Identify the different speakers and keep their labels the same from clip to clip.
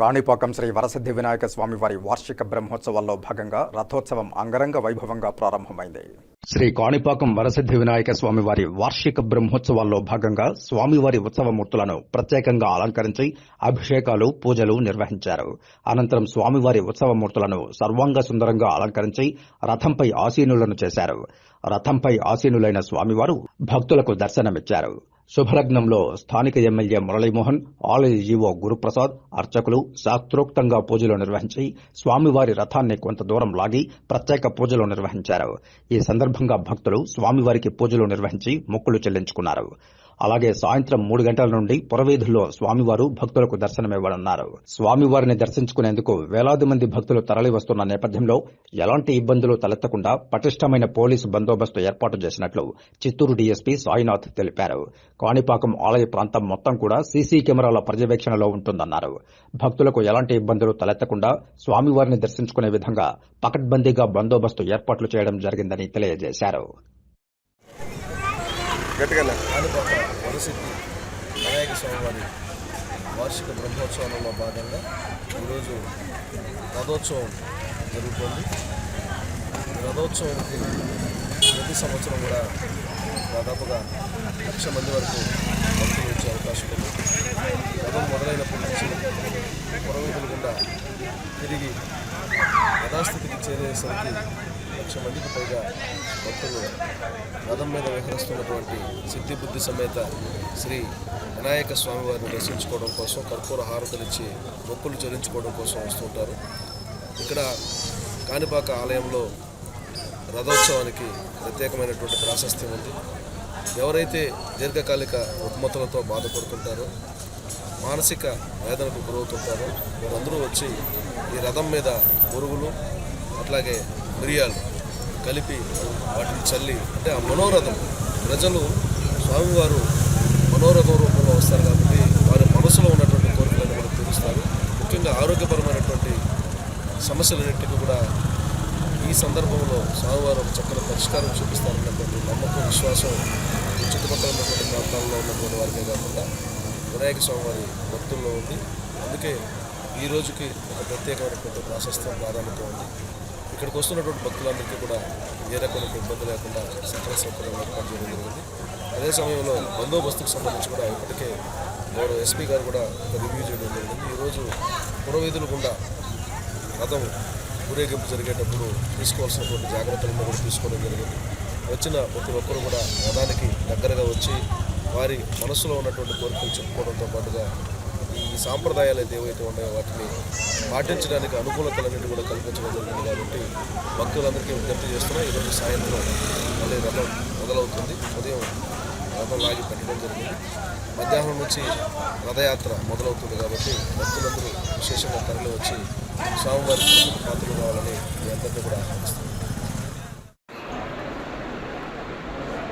Speaker 1: కాణిపాకం శ్రీ వరసిద్ధి వినాయక స్వామి వారి వార్షిక బ్రహ్మోత్సవాల్లో భాగంగా రథోత్సవం అంగరంగ వైభవంగా ప్రారంభమైంది. శ్రీ కాణిపాకం వరసిద్ధి వినాయక స్వామి వారి వార్షిక బ్రహ్మోత్సవాల్లో భాగంగా స్వామివారి ఉత్సవమూర్తులను ప్రత్యేకంగా అలంకరించి అభిషేకాలు పూజలు నిర్వహించారు. అనంతరం స్వామివారి ఉత్సవమూర్తులను సర్వాంగ సుందరంగా అలంకరించి రథంపై ఆసీనులను చేశారు. రథంపై ఆసీనులైన స్వామివారు భక్తులకు దర్శనమిచ్చారు. శుభలగ్నంలో స్థానిక ఎమ్మెల్యే మురళీమోహన్ ఆలయ జీవో గురుప్రసాద్ అర్చకులు శాస్త్రోక్తంగా పూజలు నిర్వహించి స్వామివారి రథాన్ని కొంత దూరం లాగి ప్రత్యేక పూజలు నిర్వహించారు. ఈ సందర్భంగా భక్తులు స్వామివారికి పూజలు నిర్వహించి మొక్కులు చెల్లించుకున్నారు. అలాగే సాయంత్రం మూడు గంటల నుండి పురవీధుల్లో స్వామివారు భక్తులకు దర్శనమివ్వనున్నారు. స్వామివారిని దర్శించుకునేందుకు వేలాది మంది భక్తులు తరలి వస్తున్న నేపథ్యంలో ఎలాంటి ఇబ్బందులు తలెత్తకుండా పటిష్టమైన పోలీసు బందోబస్తు ఏర్పాటు చేసినట్లు చిత్తూరు డీఎస్పీ సాయినాథ్ తెలిపారు. కాణిపాకం ఆలయ ప్రాంతం మొత్తం కూడా సీసీ కెమెరాల పర్యవేక్షణలో ఉంటుందన్నారు. భక్తులకు ఎలాంటి ఇబ్బందులు తలెత్తకుండా స్వామివారిని దర్శించుకునే విధంగా పకడ్బందీగా బందోబస్తు ఏర్పాట్లు చేయడం జరిగిందని తెలియజేశారు.
Speaker 2: కాణిపాక వరసిద్ధి వినాయక స్వామివారి వార్షిక బ్రహ్మోత్సవాలలో భాగంగా ఈరోజు రథోత్సవం జరుగుతుంది. రథోత్సవంకి ప్రతి సంవత్సరం కూడా దాదాపుగా లక్ష మంది వరకు భక్తులు వచ్చే అవకాశం ఉంది. రథం మొదలైనప్పటి నుంచి పురవీధులు గుండా తిరిగి యథాస్థితికి చేరేసరికి లక్ష మందికి పైగా భక్తులు రథం మీద విహరిస్తున్నటువంటి సిద్ధిబుద్ధి సమేత శ్రీ వినాయక స్వామి వారిని దర్శించుకోవడం కోసం కర్పూర హారతలిచ్చి మొక్కులు చెల్లించుకోవడం కోసం వస్తుంటారు ఇక్కడ కాణిపాక ఆలయంలో రథోత్సవానికి ప్రత్యేకమైనటువంటి ప్రాశస్త్యం ఉంది. ఎవరైతే దీర్ఘకాలిక రుగ్మతలతో బాధపడుతుంటారో మానసిక వేదనకు గురవుతుంటారో వీరందరూ వచ్చి ఈ రథం మీద పురుగులు అట్లాగే మిరియాలు కలిపి వాటిని చల్లి అంటే ఆ మనోరథం. ప్రజలు స్వామివారు మనోరథం రూపంలో వస్తారు కాబట్టి వారి మనసులో ఉన్నటువంటి కోరికలను మనకు తీరుస్తారు. ముఖ్యంగా ఆరోగ్యపరమైనటువంటి సమస్యలన్నింటికి కూడా ఈ సందర్భంలో స్వామివారు ఒక చక్కని పరిష్కారం చూపిస్తారన్నటువంటి నమ్మకం విశ్వాసం చుట్టుపక్కల ఉన్నటువంటి ప్రాంతాల్లో ఉన్నటువంటి వారికే కాకుండా వినాయక స్వామివారి భక్తుల్లో ఉంది. అందుకే ఈ రోజుకి ఒక ప్రత్యేకమైనటువంటి ప్రాశస్త్యం ప్రాధాన్యత ఉంది. ఇక్కడికి వస్తున్నటువంటి భక్తులందరికీ కూడా ఏ రకమైన ఇబ్బంది లేకుండా సకల సౌకర్యాలు ఏర్పాటు చేయడం జరిగింది. అదే సమయంలో బందోబస్తుకు సంబంధించి కూడా ఇప్పటికే గౌరవ ఎస్పీ గారు కూడా ఒక రివ్యూ చేయడం జరిగింది. ఈరోజు పురవీధులు గుండా రథం ఊరేగింపు జరిగేటప్పుడు తీసుకోవాల్సినటువంటి జాగ్రత్తలను కూడా తీసుకోవడం జరిగింది. వచ్చిన ప్రతి ఒక్కరు కూడా రథానికి దగ్గరగా వచ్చి వారి మనసులో ఉన్నటువంటి కోరికలు చెప్పుకోవడంతో పాటుగా ఈ సాంప్రదాయాలు అయితే ఏవైతే ఉన్నాయో వాటిని పాటించడానికి అనుకూలతలన్నింటి కూడా కల్పించడం జరిగింది కాబట్టి భక్తులందరికీ విజ్ఞప్తి చేస్తున్నా ఈరోజు సాయంత్రం మళ్ళీ రథం మొదలవుతుంది. ఉదయం రథం లాగి పెట్టడం జరిగింది. మధ్యాహ్నం నుంచి రథయాత్ర మొదలవుతుంది కాబట్టి భక్తులందరూ విశేషంగా తరలి వచ్చి స్వామివారి పాత్రలు కావాలని మీ అందరినీ కూడా ఆహ్వానిస్తున్నాను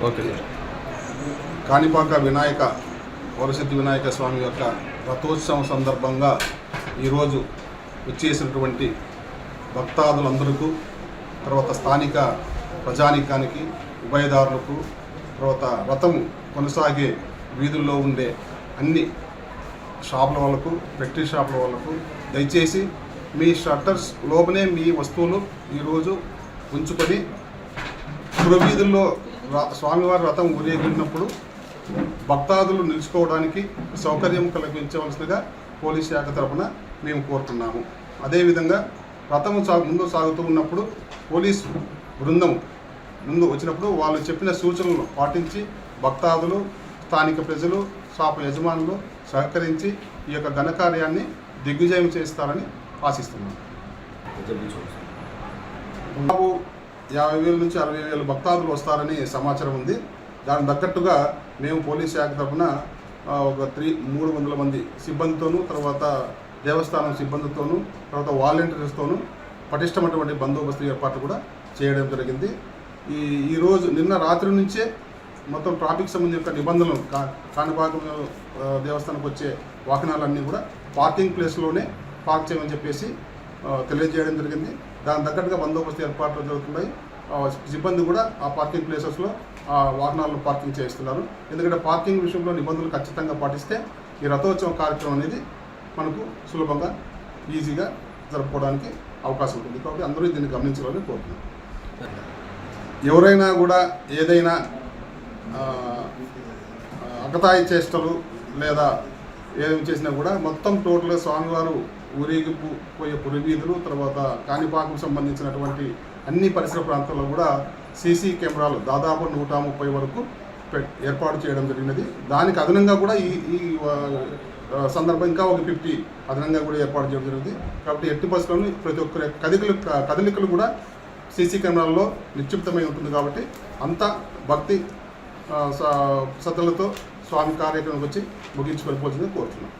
Speaker 3: ఓకే కాణిపాక వినాయక వరసిద్ధి వినాయక స్వామి యొక్క రథోత్సవం సందర్భంగా ఈరోజు వచ్చేసినటువంటి భక్తాదులందరికీ తర్వాత స్థానిక ప్రజానికానికి ఉభయదారులకు తర్వాత రథము కొనసాగే వీధుల్లో ఉండే అన్ని షాపుల వాళ్ళకు ఫ్యాక్టరీ షాపుల వాళ్ళకు దయచేసి మీ షట్టర్స్ లోపలే మీ వస్తువులు ఈరోజు ఉంచుకొని పురవీధుల్లో రా- స్వామివారి రథం ఊరేగినప్పుడు భక్తాదులు నిలుచుకోవడానికి సౌకర్యం కల్పించవలసిందిగా పోలీస్ శాఖ తరఫున మేము కోరుతున్నాము. అదేవిధంగా రథము సా ముందు సాగుతూ ఉన్నప్పుడు పోలీస్ బృందం ముందు వచ్చినప్పుడు వాళ్ళు చెప్పిన సూచనలను పాటించి భక్తాదులు స్థానిక ప్రజలు షాపు యజమానులు సహకరించి ఈ యొక్క ఘనకార్యాన్ని దిగ్విజయం చేస్తారని ఆశిస్తున్నాను యాభై వేల నుంచి అరవై వేల భక్తాదులు వస్తారని సమాచారం ఉంది. దానికి తగ్గట్టుగా మేము పోలీస్ శాఖ తరఫున ఒక త్రీ మూడు వందల మంది సిబ్బందితోనూ తర్వాత దేవస్థానం సిబ్బందితోనూ తర్వాత వాలంటీర్స్తోనూ పటిష్టమైనటువంటి బందోబస్తు ఏర్పాట్లు కూడా చేయడం జరిగింది. ఈ ఈరోజు నిన్న రాత్రి నుంచే మొత్తం ట్రాఫిక్ సంబంధించిన యొక్క నిబంధనలు కా కాణిపాకం దేవస్థానంకి వచ్చే వాహనాలన్నీ కూడా పార్కింగ్ ప్లేస్లోనే పార్క్ చేయమని చెప్పేసి తెలియజేయడం జరిగింది. దాని తగ్గట్టుగా బందోబస్తు ఏర్పాట్లు జరుగుతున్నాయి. సిబ్బంది కూడా ఆ పార్కింగ్ ప్లేసెస్లో ఆ వాహనాలను పార్కింగ్ చేస్తున్నారు ఎందుకంటే పార్కింగ్ విషయంలో నిబంధనలు ఖచ్చితంగా పాటిస్తే ఈ రథోత్సవం కార్యక్రమం అనేది మనకు సులభంగా ఈజీగా జరుపుకోవడానికి అవకాశం ఉంటుంది. కాబట్టి అందరూ దీన్ని గమనించాలని కోరుతున్నాను ఎవరైనా కూడా ఏదైనా ఆ, అకతాయి చేష్టలు లేదా ఏమి చేసినా కూడా మొత్తం టోటల్గా స్వామివారు ఊరేగింపు పోయే పురివీధులు తర్వాత కాణిపాకం సంబంధించినటువంటి అన్ని పరిసర ప్రాంతాల్లో కూడా సీసీ కెమెరాలు దాదాపు నూట ముప్పై వరకు ఏర్పాటు చేయడం జరిగినది. దానికి అదనంగా కూడా ఈ ఈ సందర్భం ఇంకా ఒక ఫిఫ్టీ అదనంగా కూడా ఏర్పాటు చేయడం జరిగింది. కాబట్టి ఎట్టి బస్సులోని ప్రతి ఒక్కరి కదలికలు కదలికలు కూడా సీసీ కెమెరాల్లో నిక్షిప్తమై ఉంటుంది కాబట్టి అంత భక్తి స- శ్రద్ధలతో స్వామి కార్యక్రమం వచ్చి ముగించుకొని పోతుందని కోరుతున్నాం.